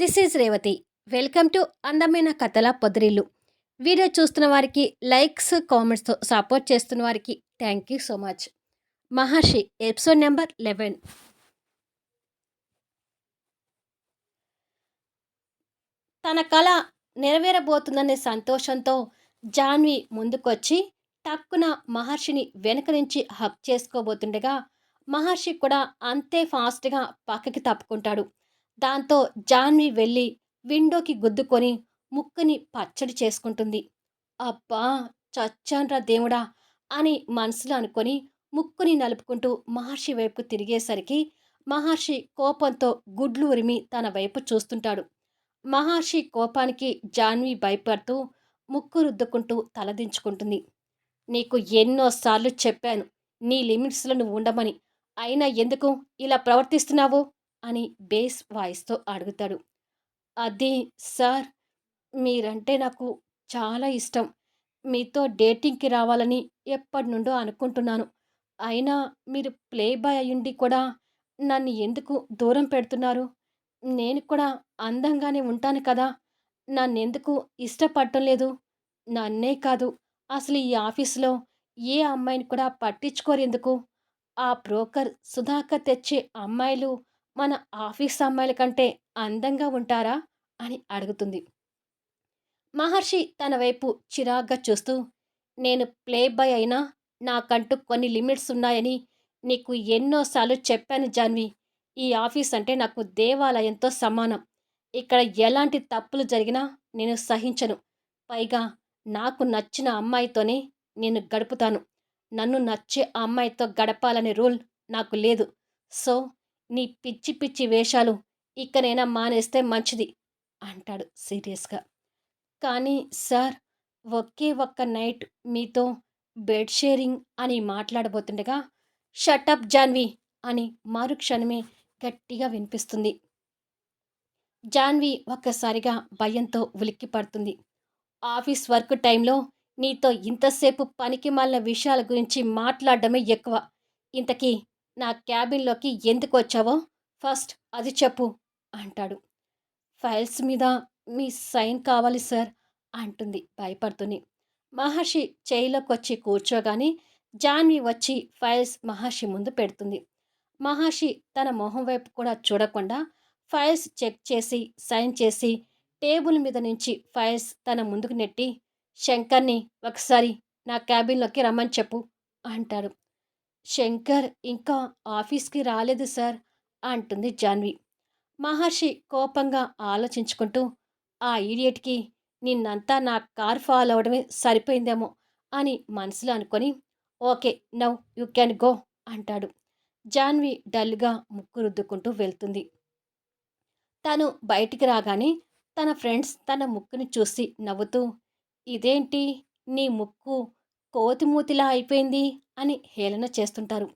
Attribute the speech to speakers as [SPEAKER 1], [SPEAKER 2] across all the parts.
[SPEAKER 1] This is Revathi. Welcome to అందమైన కథల పొదిరిల్లు. Video చూస్తున్న వారికి లైక్స్ కామెంట్స్తో సపోర్ట్ చేస్తున్న వారికి thank you so much. Maharshi episode number eleven. తన కళ నెరవేరబోతుందనే సంతోషంతో జాన్వి ముందుకొచ్చి టక్కున మహర్షిని వెనక నుంచి హక్ చేసుకోబోతుండగా మహర్షి కూడా అంతే ఫాస్ట్గా పక్కకి తప్పుకుంటాడు. దాంతో జాన్వి వెళ్ళి విండోకి గుద్దుకొని ముక్కుని పచ్చడి చేసుకుంటుంది. అబ్బా చచ్చాన్రా దేవుడా అని మనసులో అనుకొని ముక్కుని నలుపుకుంటూ మహర్షి వైపు తిరిగేసరికి మహర్షి కోపంతో గుడ్లు ఉరిమి తన వైపు చూస్తుంటాడు. మహర్షి కోపానికి జాన్వి భయపడుతూ ముక్కు రుద్దుకుంటూ తలదించుకుంటుంది నీకు ఎన్నోసార్లు చెప్పాను నీ లిమిట్స్లో నువ్వు ఉండమని. అయినా ఎందుకు ఇలా ప్రవర్తిస్తున్నావు? అని బేస్ వాయిస్తో అడుగుతాడు. అది సార్ మీరంటే నాకు చాలా ఇష్టం. మీతో డేటింగ్కి రావాలని ఎప్పటి నుండో అనుకుంటున్నాను. అయినా మీరు ప్లే బాయ్ అయ్యుండి కూడా నన్ను ఎందుకు దూరం పెడుతున్నారు? నేను కూడా అందంగానే ఉంటాను కదా! నన్నెందుకు ఇష్టపడటం లేదు? నన్నే కాదు. అసలు ఈ ఆఫీసులో ఏ అమ్మాయిని కూడా పట్టించుకోరు ఎందుకు? ఆ బ్రోకర్ సుధాకర్ తెచ్చే అమ్మాయిలు మన ఆఫీస్ అమ్మాయిల కంటే అందంగా ఉంటారా? అని అడుగుతుంది. మహర్షి తన వైపు చిరాగ్గా చూస్తూ నేను ప్లే బాయ్ అయినా నాకంటూ కొన్ని లిమిట్స్ ఉన్నాయని నీకు ఎన్నోసార్లు చెప్పాను జాన్వి. ఈ ఆఫీస్ అంటే నాకు దేవాలయంతో సమానం. ఇక్కడ ఎలాంటి తప్పులు జరిగినా నేను సహించను. పైగా నాకు నచ్చిన అమ్మాయితోనే నేను గడుపుతాను. నన్ను నచ్చే అమ్మాయితో గడపాలనే రూల్ నాకు లేదు. సో నీ పిచ్చి పిచ్చి వేషాలు ఇక్కడైనా మానేస్తే మంచిది అంటాడు సీరియస్గా. కానీ సార్ ఒకే ఒక్క నైట్ మీతో బెడ్ షేరింగ్ అని మాట్లాడబోతుండగా షటప్ జాన్వి అని మరుక్షణమే గట్టిగా వినిపిస్తుంది. జాన్వి ఒక్కసారిగా భయంతో ఉలిక్కి పడుతుంది. ఆఫీస్ వర్క్ టైంలో నీతో ఇంతసేపు పనికి మాలిన విషయాల గురించి మాట్లాడడమే ఎక్కువ. ఇంతకీ నా క్యాబిన్లోకి ఎందుకు వచ్చావో ఫస్ట్ అది చెప్పు అంటాడు. ఫైల్స్ మీద మీ సైన్ కావాలి సార్ అంటుంది భయపడుతుంది మహర్షి చేయిలోకి వచ్చి కూర్చోగానే జాన్వి వచ్చి ఫైల్స్ మహర్షి ముందు పెడుతుంది. మహర్షి తన మొహం వైపు కూడా చూడకుండా ఫైల్స్ చెక్ చేసి సైన్ చేసి టేబుల్ మీద నుంచి ఫైల్స్ తన ముందుకు నెట్టి శంకర్ని ఒకసారి నా క్యాబిన్లోకి రమ్మని చెప్పు అంటాడు. శంకర్ ఇంకా ఆఫీస్కి రాలేదు సార్ అంటుంది జాన్వి. మహర్షి కోపంగా ఆలోచించుకుంటూ ఆ ఈడియట్కి నిన్నంతా నా కార్ ఫాలో అవడమే సరిపోయిందేమో అని మనసులో అనుకొని okay now you can go అంటాడు. జాన్వి డల్గా ముక్కు రుద్దుకుంటూ వెళ్తుంది. తను బయటికి రాగానే తన ఫ్రెండ్స్ తన ముక్కుని చూసి నవ్వుతూ ఇదేంటి నీ ముక్కు కోతిమూతిలా అయిపోయింది అని హేళన చేస్తుంటారు.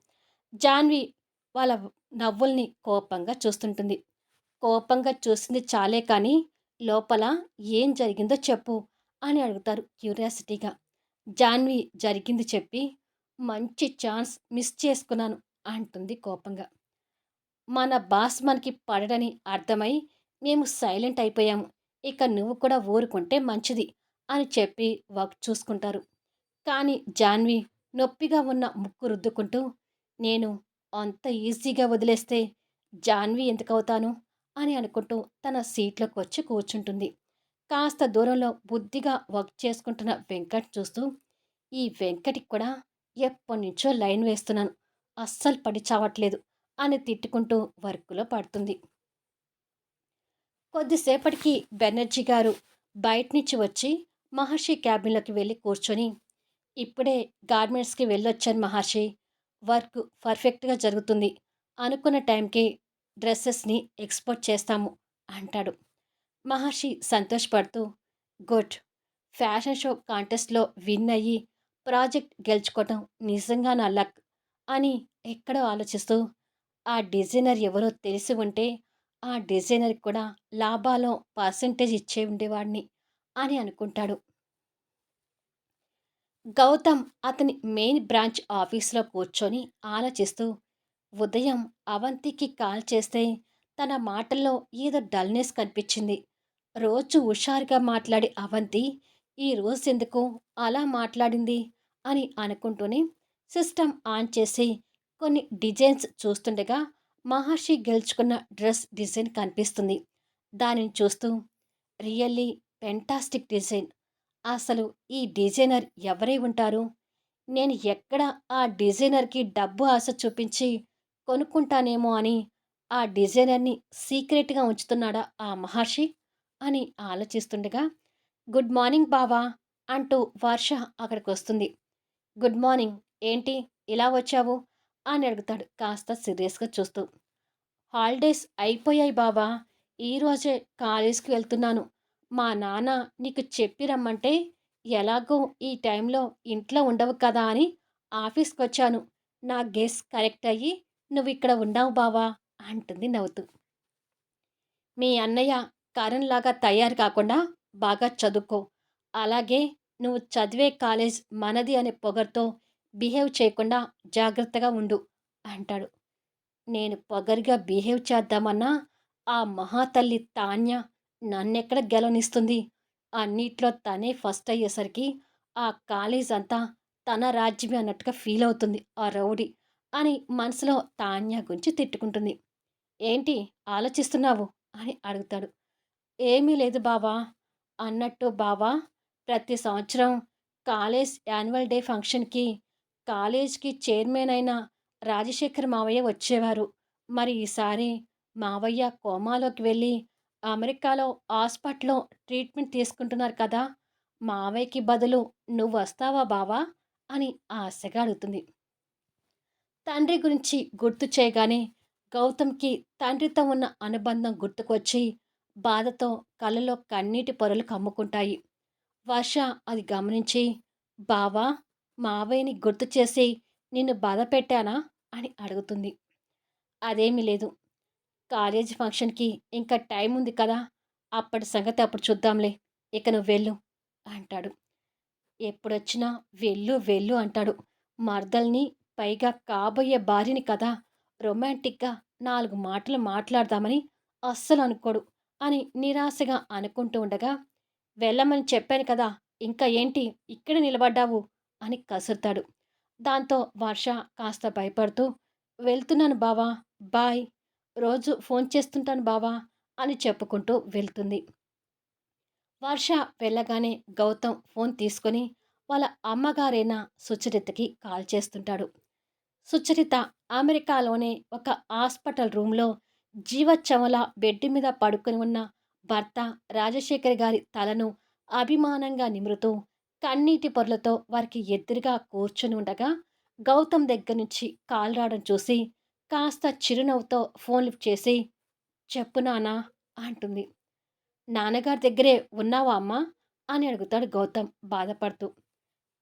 [SPEAKER 1] జాన్వి వాళ్ళ నవ్వుల్ని కోపంగా చూస్తుంటుంది. కోపంగా చూసింది చాలే కానీ లోపల ఏం జరిగిందో చెప్పు అని అడుగుతారు క్యూరియాసిటీగా. జాన్వి జరిగింది చెప్పి మంచి ఛాన్స్ మిస్ చేసుకున్నాను అంటుంది కోపంగా. మన బాస్ మనకి పడడని అర్థమై మేము సైలెంట్ అయిపోయాము. ఇక నువ్వు కూడా ఊరుకుంటే మంచిది అని చెప్పి వర్క్ చూసుకుంటారు. కానీ జాన్వి నొప్పిగా ఉన్న ముక్కు రుద్దుకుంటూ నేను అంత ఈజీగా వదిలేస్తే జాన్వి ఎందుకవుతాను? అని అనుకుంటూ తన సీట్లోకి వచ్చి కూర్చుంటుంది. కాస్త దూరంలో బుద్ధిగా వర్క్ చేసుకుంటున్న వెంకట్ చూస్తూ ఈ వెంకటికి కూడా ఎప్పటి నుంచో లైన్ వేస్తున్నాను. అస్సలు పడి చావట్లేదు అని తిట్టుకుంటూ వర్క్లో పడుతుంది. కొద్దిసేపటికి బెనర్జీ గారు బయట నుంచి వచ్చి మహర్షి క్యాబిన్లోకి వెళ్ళి కూర్చొని ఇప్పుడే గార్మెంట్స్కి వెళ్ళొచ్చాను మహర్షి వర్క్ పర్ఫెక్ట్గా జరుగుతుంది. అనుకున్న టైంకి డ్రెస్సెస్ని ఎక్స్పోర్ట్ చేస్తాము అంటాడు. మహర్షి సంతోషపడుతూ గుడ్. ఫ్యాషన్ షో కాంటెస్ట్లో విన్ అయ్యి ప్రాజెక్ట్ గెలుచుకోవటం నిజంగా నా లక్ అని ఎక్కడో ఆలోచిస్తూ ఆ డిజైనర్ ఎవరో తెలిసి ఉంటే ఆ డిజైనర్కి కూడా లాభాలో పర్సంటేజ్ ఇచ్చే ఉండేవాడిని అని అనుకుంటాడు. గౌతమ్ అతని మెయిన్ బ్రాంచ్ ఆఫీస్లో కూర్చొని ఆలోచిస్తూ ఉదయం అవంతికి కాల్ చేస్తే తన మాటల్లో ఏదో డల్‌నెస్ కనిపించింది. రోజు హుషారుగా మాట్లాడే అవంతి ఈ రోజెందుకు అలా మాట్లాడింది అని అనుకుంటూనే సిస్టమ్ ఆన్ చేసి కొన్ని డిజైన్స్ చూస్తుండగా మహర్షి గెలుచుకున్న డ్రెస్ డిజైన్ కనిపిస్తుంది. దానిని చూస్తూ రియల్లీ ఫెంటాస్టిక్ డిజైన్. అసలు ఈ డిజైనర్ ఎవరై ఉంటారు? నేను ఎక్కడ ఆ డిజైనర్‌కి డబ్బు ఆశ చూపించి కొనుక్కుంటానేమో అని ఆ డిజైనర్‌ని సీక్రెట్‌గా ఉంచుతున్నాడా ఆ మహర్షి? అని ఆలోచిస్తుండగా గుడ్ మార్నింగ్ బావా! అంటూ వర్ష అక్కడికి వస్తుంది గుడ్ మార్నింగ్. ఏంటి ఇలా వచ్చావు? అని అడుగుతాడు కాస్త సీరియస్‌గా చూస్తూ. హాలిడేస్ అయిపోయాయి బావా! ఈరోజే కాలేజ్‌కి వెళ్తున్నాను. మా నాన్న నీకు చెప్పి రమ్మంటే ఎలాగో ఈ టైంలో ఇంట్లో ఉండవు కదా అని ఆఫీస్కి వచ్చాను నా గెస్ కరెక్ట్ అయ్యి నువ్వు ఇక్కడ ఉన్నావు బావా! అంటుంది నవ్వుతూ. మీ అన్నయ్య కరణ్‌లాగా తయారు కాకుండా బాగా చదువుకో. అలాగే నువ్వు చదివే కాలేజ్ మనది అనే పొగరుతో బిహేవ్ చేయకుండా జాగ్రత్తగా ఉండు అంటాడు. నేను పొగరుగా బిహేవ్ చేద్దామన్నా ఆ మహాతల్లి తాన్య నన్నెక్కడ గెలవనిస్తుంది? అన్నిట్లో తనే ఫస్ట్ అయ్యేసరికి ఆ కాలేజ్ అంతా తన రాజ్యమే అన్నట్టుగా ఫీల్ అవుతుంది ఆ రౌడీ అని మనసులో తాన్య గురించి తిట్టుకుంటుంది. ఏంటి ఆలోచిస్తున్నావు? అని అడుగుతాడు. ఏమీ లేదు బావా! అన్నట్టు బావా ప్రతి సంవత్సరం కాలేజ్ యాన్యువల్ డే ఫంక్షన్‌కి కాలేజ్‌కి చైర్మన్ అయిన రాజశేఖర్ మావయ్య వచ్చేవారు. మరి ఈసారి మావయ్య కోమాలోకి వెళ్ళి అమెరికాలో హాస్పిటల్‌లో ట్రీట్మెంట్ తీసుకుంటున్నారు కదా! మావయ్యకి బదులు నువ్వు వస్తావా బావా? అని ఆశగా అడుగుతుంది. తండ్రి గురించి గుర్తు చేయగానే గౌతమ్‌కి తండ్రితో ఉన్న అనుబంధం గుర్తుకొచ్చి బాధతో కళ్ళలో కన్నీటి పొరలు కమ్ముకుంటాయి. వర్ష అది గమనించి బావా మావయ్యని గుర్తు చేసి నిన్ను బాధ పెట్టానా అని అడుగుతుంది. అదేమీ లేదు. కాలేజీ ఫంక్షన్‌కి ఇంకా టైం ఉంది కదా! అప్పటి సంగతి అప్పుడు చూద్దాంలే. ఇక నువ్వు వెళ్ళు అంటాడు. ఎప్పుడొచ్చినా వెళ్ళు వెళ్ళు అంటాడు. మరదల్ని పైగా కాబోయే భార్యని కదా! రొమాంటిక్‌గా నాలుగు మాటలు మాట్లాడదామని అస్సలు అనుకోడు అని నిరాశగా అనుకుంటూ ఉండగా వెళ్ళమని చెప్పాను కదా! ఇంకా ఏంటి ఇక్కడ నిలబడ్డావు? అని కసురుతాడు. దాంతో వర్ష కాస్త భయపడుతూ వెళ్తున్నాను బావా! బాయ్. రోజు ఫోన్ చేస్తుంటాను బావా! అని చెప్పుకుంటూ వెళ్తుంది. వర్ష వెళ్ళగానే గౌతమ్ ఫోన్ తీసుకొని వాళ్ళ అమ్మగారైన సుచరితకి కాల్ చేస్తుంటాడు. సుచరిత అమెరికాలోనే ఒక హాస్పిటల్ రూమ్‌లో జీవచ్చవల బెడ్ మీద పడుకొని ఉన్న భర్త రాజశేఖర్ గారి తలను అభిమానంగా నిమురుతూ కన్నీటి పొరలతో వారికి ఎదురుగా కూర్చుని ఉండగా గౌతమ్ దగ్గర నుంచి కాల్ రావడం చూసి కాస్త చిరునవ్వుతో ఫోన్ లిఫ్ట్ చేసి చెప్పు నానా అంటుంది. నాన్నగారి దగ్గరే ఉన్నావా అమ్మా? అని అడుగుతాడు గౌతమ్ బాధపడుతూ.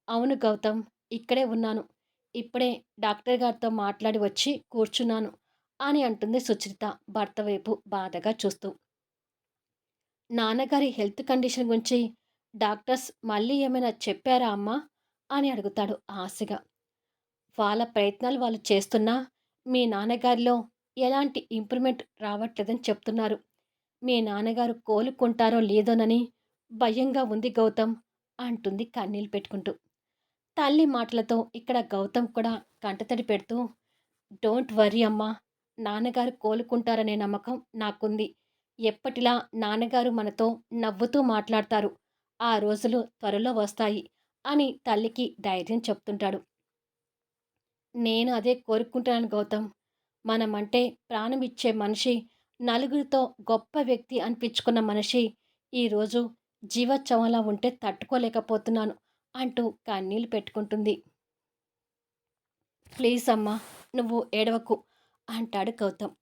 [SPEAKER 1] అవును గౌతమ్ ఇక్కడే ఉన్నాను. ఇప్పుడే డాక్టర్ గారితో మాట్లాడి వచ్చి కూర్చున్నాను అని అంటుంది సుచరిత భర్త వైపు బాధగా చూస్తూ. నాన్నగారి హెల్త్ కండిషన్ గురించి డాక్టర్స్ మళ్ళీ ఏమైనా చెప్పారా అమ్మా? అని అడుగుతాడు ఆశగా. వాళ్ళ ప్రయత్నాలు వాళ్ళు చేస్తున్నా మీ నాన్నగారిలో ఎలాంటి ఇంప్రూవ్మెంట్ రావట్లేదని చెప్తున్నారు. మీ నాన్నగారు కోలుకుంటారో లేదోనని భయంగా ఉంది గౌతమ్ అంటుంది కన్నీళ్ళు పెట్టుకుంటూ. తల్లి మాటలతో ఇక్కడ గౌతమ్ కూడా కంటతడి పెడుతూ డోంట్ వరీ అమ్మా నాన్నగారు కోలుకుంటారనే నమ్మకం నాకుంది. ఎప్పటిలా నాన్నగారు మనతో నవ్వుతూ మాట్లాడతారు. ఆ రోజులు త్వరలో వస్తాయి అని తల్లికి ధైర్యం చెప్తుంటాడు. నేను అదే కోరుకుంటున్నాను గౌతమ్. మనమంటే ప్రాణం ఇచ్చే మనిషి నలుగురితో గొప్ప వ్యక్తి అనిపించుకున్న మనిషి ఈరోజు జీవోత్సవంలా ఉంటే తట్టుకోలేకపోతున్నాను అంటూ కన్నీళ్ళు పెట్టుకుంటుంది. ప్లీజ్ అమ్మా నువ్వు ఏడవకు అంటాడు గౌతమ్.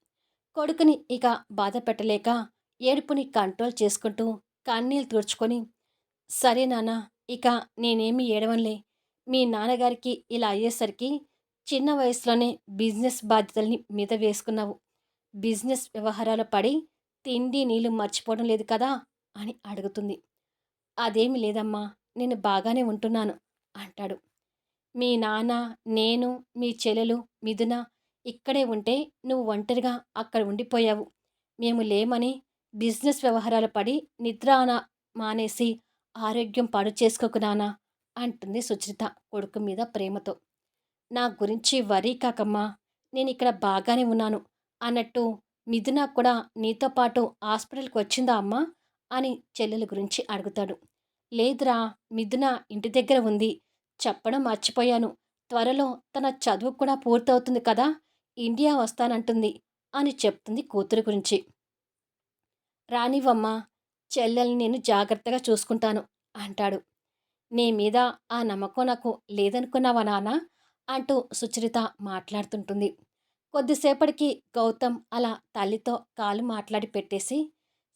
[SPEAKER 1] కొడుకుని ఇక బాధ పెట్టలేక ఏడుపుని కంట్రోల్ చేసుకుంటూ కన్నీళ్ళు తుడుచుకొని సరే నాన్న ఇక నేనేమి ఏడవంలే మీ నాన్నగారికి ఇలా అయ్యేసరికి చిన్న వయసులోనే బిజినెస్ బాధ్యతల్ని మీద వేసుకున్నావు. బిజినెస్ వ్యవహారాలు పడి తిండి నీళ్ళు మర్చిపోవడం లేదు కదా? అని అడుగుతుంది. అదేమి లేదమ్మా నేను బాగానే ఉంటున్నాను అంటాడు. మీ నాన్న నేను మీ చెల్లెలు మిథున ఇక్కడే ఉంటే నువ్వు ఒంటరిగా అక్కడ ఉండిపోయావు. మేము లేమని బిజినెస్ వ్యవహారాలు పడి నిద్రాన మానేసి ఆరోగ్యం పాడు చేసుకోకు నాన్న అంటుంది సుచరిత కొడుకు మీద ప్రేమతో. నా గురించి వరీ కాకమ్మా నేను ఇక్కడ బాగానే ఉన్నాను అన్నట్టు మిథున కూడా నీతో పాటు హాస్పిటల్కి వచ్చిందా అమ్మా? అని చెల్లెల గురించి అడుగుతాడు. లేదురా మిథున ఇంటి దగ్గర ఉంది. చెప్పడం మర్చిపోయాను. త్వరలో తన చదువు కూడా పూర్తవుతుంది కదా ఇండియా వస్తానంటుంది అని చెప్తుంది కూతురు గురించి. రానివమ్మా చెల్లెల్ని నేను జాగ్రత్తగా చూసుకుంటాను అంటాడు. నీ మీద ఆ నమ్మకం నాకు లేదనుకున్నావా నాన్న? అంటూ సుచరిత మాట్లాడుతుంటుంది. కొద్దిసేపటికి గౌతమ్ అలా తల్లితో కాలు మాట్లాడి పెట్టేసి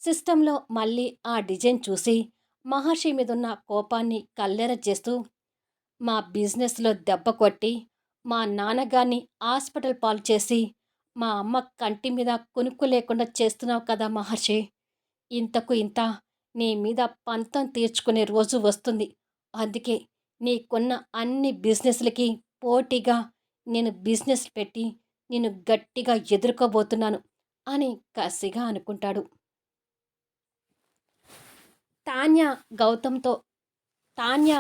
[SPEAKER 1] సిస్టంలో మళ్ళీ ఆ డిజైన్ చూసి మహర్షి మీదున్న కోపాన్ని కల్లెర చేస్తూ మా బిజినెస్లో దెబ్బ కొట్టి మా నాన్నగారిని హాస్పిటల్ పాలు చేసి మా అమ్మ కంటి మీద కొనుక్కు లేకుండా చేస్తున్నావు కదా మహర్షి. ఇంతకు ఇంత నీ మీద పంతం తీర్చుకునే రోజు వస్తుంది. అందుకే నీకున్న అన్ని బిజినెస్లకి పోటీగా నేను బిజినెస్ పెట్టి నేను గట్టిగా ఎదుర్కోబోతున్నాను అని కసిగా అనుకుంటాడు. తాన్య గౌతమ్తో తాన్య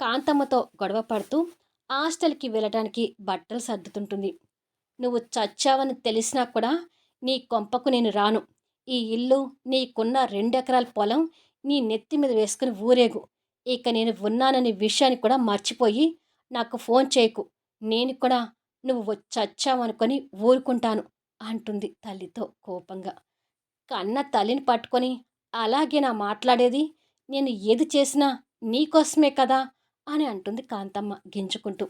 [SPEAKER 1] కాంతమ్మతో గొడవ పడుతూ హాస్టల్కి వెళ్ళటానికి బట్టలు సర్దుతుంటుంది. నువ్వు చచ్చావని తెలిసినా కూడా నీ కొంపకు నేను రాను. ఈ ఇల్లు నీకున్న రెండెకరాల పొలం నీ నెత్తి మీద వేసుకుని ఊరేగు. ఇక నేను ఉన్నాననే విషయాన్ని కూడా మర్చిపోయి నాకు ఫోన్ చేయకు. నేను కూడా నువ్వు చచ్చావనుకొని ఊరుకుంటాను అంటుంది తల్లితో కోపంగా. కన్న తల్లిని పట్టుకొని అలాగే నా మాట్లాడేది నేను ఏది చేసినా నీకోసమే కదా అని అంటుంది కాంతమ్మ గింజుకుంటూ.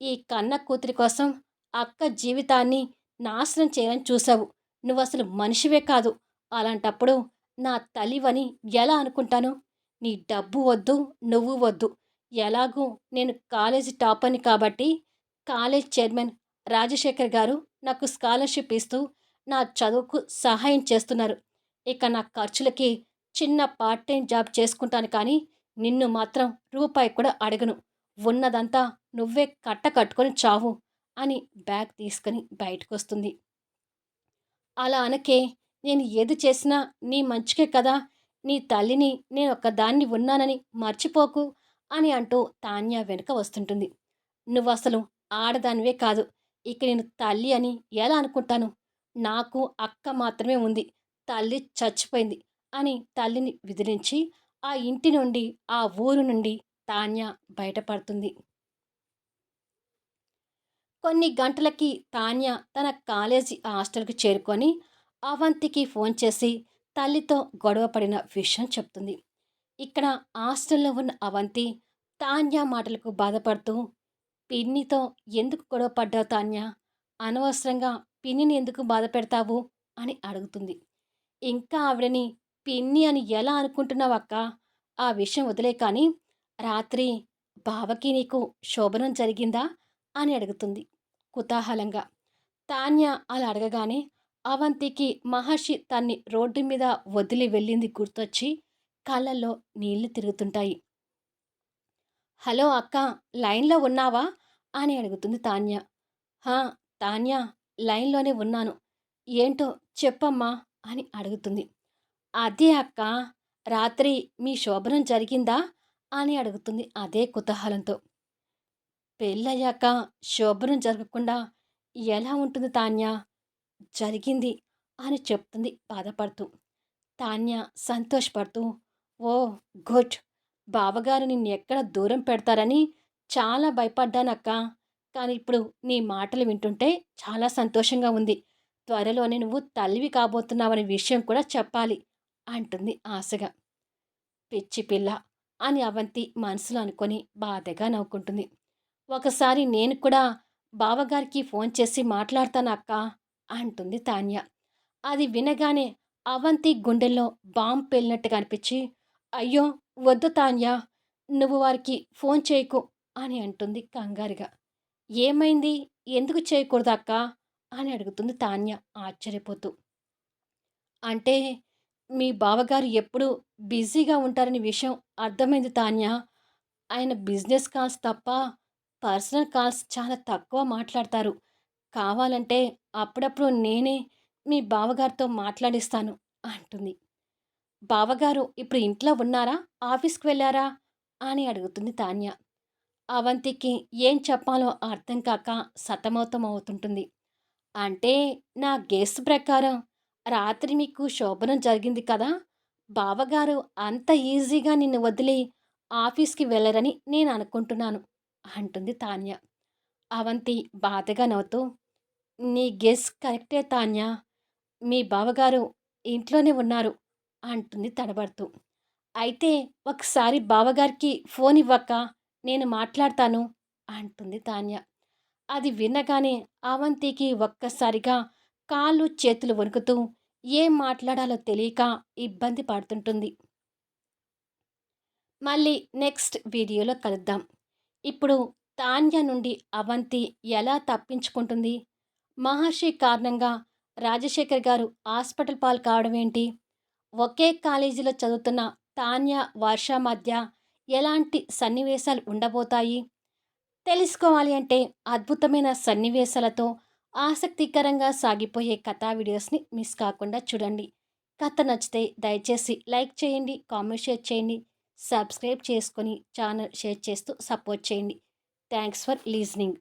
[SPEAKER 1] ఈ కన్న కూతురి కోసం అక్క జీవితాన్ని నాశనం చేయాలని చూసావు నువ్వు అసలు మనిషివే కాదు. అలాంటప్పుడు నా తల్లివని ఎలా అనుకుంటాను? నీ డబ్బు వద్దు నువ్వు వద్దు. ఎలాగూ నేను కాలేజీ టాపర్ని కాబట్టి కాలేజ్ చైర్మన్ రాజశేఖర్ గారు నాకు స్కాలర్షిప్ ఇస్తూ నా చదువుకు సహాయం చేస్తున్నారు. ఇక నా ఖర్చులకి చిన్న పార్ట్ టైం జాబ్ చేసుకుంటాను కానీ నిన్ను మాత్రం రూపాయి కూడా అడగను. ఉన్నదంతా నువ్వే కట్ట కట్టుకొని చావు అని బ్యాగ్ తీసుకుని బయటకు వస్తుంది అలా అనకే నేను ఏది చేసినా నీ మంచికే కదా. నీ తల్లిని నేను ఒక్కదాన్ని ఉన్నానని మర్చిపోకు. అని అంటూ తాన్య వెనుక వస్తుంటుంది. నువ్వు అసలు ఆడదానివే కాదు. ఇక నేను తల్లి అని ఎలా అనుకుంటాను? నాకు అక్క మాత్రమే ఉంది. తల్లి చచ్చిపోయింది అని తల్లిని విదిలించి ఆ ఇంటి నుండి ఆ ఊరు నుండి తాన్య బయటపడుతుంది. కొన్ని గంటలకి తాన్య తన కాలేజీ హాస్టల్కి చేరుకొని అవంతికి ఫోన్ చేసి తల్లితో గొడవ పడిన విషయం చెప్తుంది. ఇక్కడ హాస్టల్లో ఉన్న అవంతి తాన్య మాటలకు బాధపడుతూ పిన్నితో ఎందుకు గొడవ పడ్డావు తాన్య? అనవసరంగా పిన్నిని ఎందుకు బాధ పెడతావు? అని అడుగుతుంది. ఇంకా ఆవిడని పిన్ని అని ఎలా అనుకుంటున్నావు అక్క? ఆ విషయం వదిలే కానీ రాత్రి బావకి నీకు శోభనం జరిగిందా? అని అడుగుతుంది కుతూహలంగా. తాన్య అలా అడగగానే అవంతికి మహర్షి తన్ని రోడ్డు మీద వదిలి వెళ్ళింది గుర్తొచ్చి కళ్ళల్లో నీళ్ళు తిరుగుతుంటాయి. హలో అక్క లైన్లో ఉన్నావా? అని అడుగుతుంది తాన్య. హా తాన్య లైన్లోనే ఉన్నాను. ఏంటో చెప్పమ్మా అని అడుగుతుంది. అదే అక్క రాత్రి మీ శోభనం జరిగిందా? అని అడుగుతుంది అదే కుతూహలంతో. పెళ్ళయ్యాక శోభనం జరగకుండా ఎలా ఉంటుంది తాన్య? జరిగింది అని చెప్తుంది బాధపడుతూ. తాన్య సంతోషపడుతూ ఓ గుడ్. బావగారు నిన్ను ఎక్కడ దూరం పెడతారని చాలా భయపడ్డానక్క. కానీ ఇప్పుడు నీ మాటలు వింటుంటే చాలా సంతోషంగా ఉంది. త్వరలోనే నువ్వు తల్లివి కాబోతున్నావనే విషయం కూడా చెప్పాలి అంటుంది ఆశగా. పిచ్చి పిల్ల అని అవంతి మనసులో అనుకొని బాధగా నవ్వుకుంటుంది. ఒకసారి నేను కూడా బావగారికి ఫోన్ చేసి మాట్లాడతాను అక్క అంటుంది తాన్య. అది వినగానే అవంతి గుండెల్లో బాంబు పేలినట్టుగా అనిపించి అయ్యో! వద్దు తాన్య నువ్వు వారికి ఫోన్ చేయకు అని అంటుంది కంగారుగా. ఏమైంది? ఎందుకు చేయకూడదు అక్క? అని అడుగుతుంది తాన్య ఆశ్చర్యపోతూ. అంటే మీ బావగారు ఎప్పుడు బిజీగా ఉంటారని విషయం అర్థమైంది తాన్య. ఆయన బిజినెస్ కాల్స్ తప్ప పర్సనల్ కాల్స్ చాలా తక్కువ మాట్లాడతారు. కావాలంటే అప్పుడప్పుడు నేనే మీ బావగారితో మాట్లాడిస్తాను అంటుంది. బావగారు ఇప్పుడు ఇంట్లో ఉన్నారా? ఆఫీస్‌కి వెళ్ళారా అని అడుగుతుంది తాన్య. అవంతికి ఏం చెప్పాలో అర్థం కాక సతమతం అవుతుంటుంది అంటే నా గెస్ ప్రకారం రాత్రి మీకు శోభనం జరిగింది కదా! బావగారు అంత ఈజీగా నిన్ను వదిలి ఆఫీస్‌కి వెళ్ళరని నేను అనుకుంటున్నాను అంటుంది తాన్య. అవంతి బాధగా నవ్వుతూ నీ గెస్ కరెక్టే తాన్య. మీ బావగారు ఇంట్లోనే ఉన్నారు అంటుంది తడబడుతూ. అయితే ఒకసారి బావగారికి ఫోన్ ఇవ్వక నేను మాట్లాడతాను అంటుంది తాన్య. అది వినగానే అవంతికి ఒక్కసారిగా కాళ్ళు చేతులు వణుకుతూ ఏం మాట్లాడాలో తెలియక ఇబ్బంది పడుతుంటుంది. మళ్ళీ నెక్స్ట్ వీడియోలో కలుద్దాం. ఇప్పుడు తాన్య నుండి అవంతి ఎలా తప్పించుకుంటుంది? మహర్షి కారణంగా రాజశేఖర్ గారు హాస్పిటల్ పాలు కావడం ఏంటి? ఒకే కాలేజీలో చదువుతున్న తాన్య, వర్ష మధ్య ఎలాంటి సన్నివేశాలు ఉండబోతాయి? తెలుసుకోవాలి అంటే అద్భుతమైన సన్నివేశాలతో ఆసక్తికరంగా సాగిపోయే కథా వీడియోస్ని మిస్ కాకుండా చూడండి. కథ నచ్చితే దయచేసి లైక్ చేయండి, కామెంట్ షేర్ చేయండి, సబ్స్క్రైబ్ చేసుకొని ఛానల్ షేర్ చేస్తూ సపోర్ట్ చేయండి. Thanks for listening.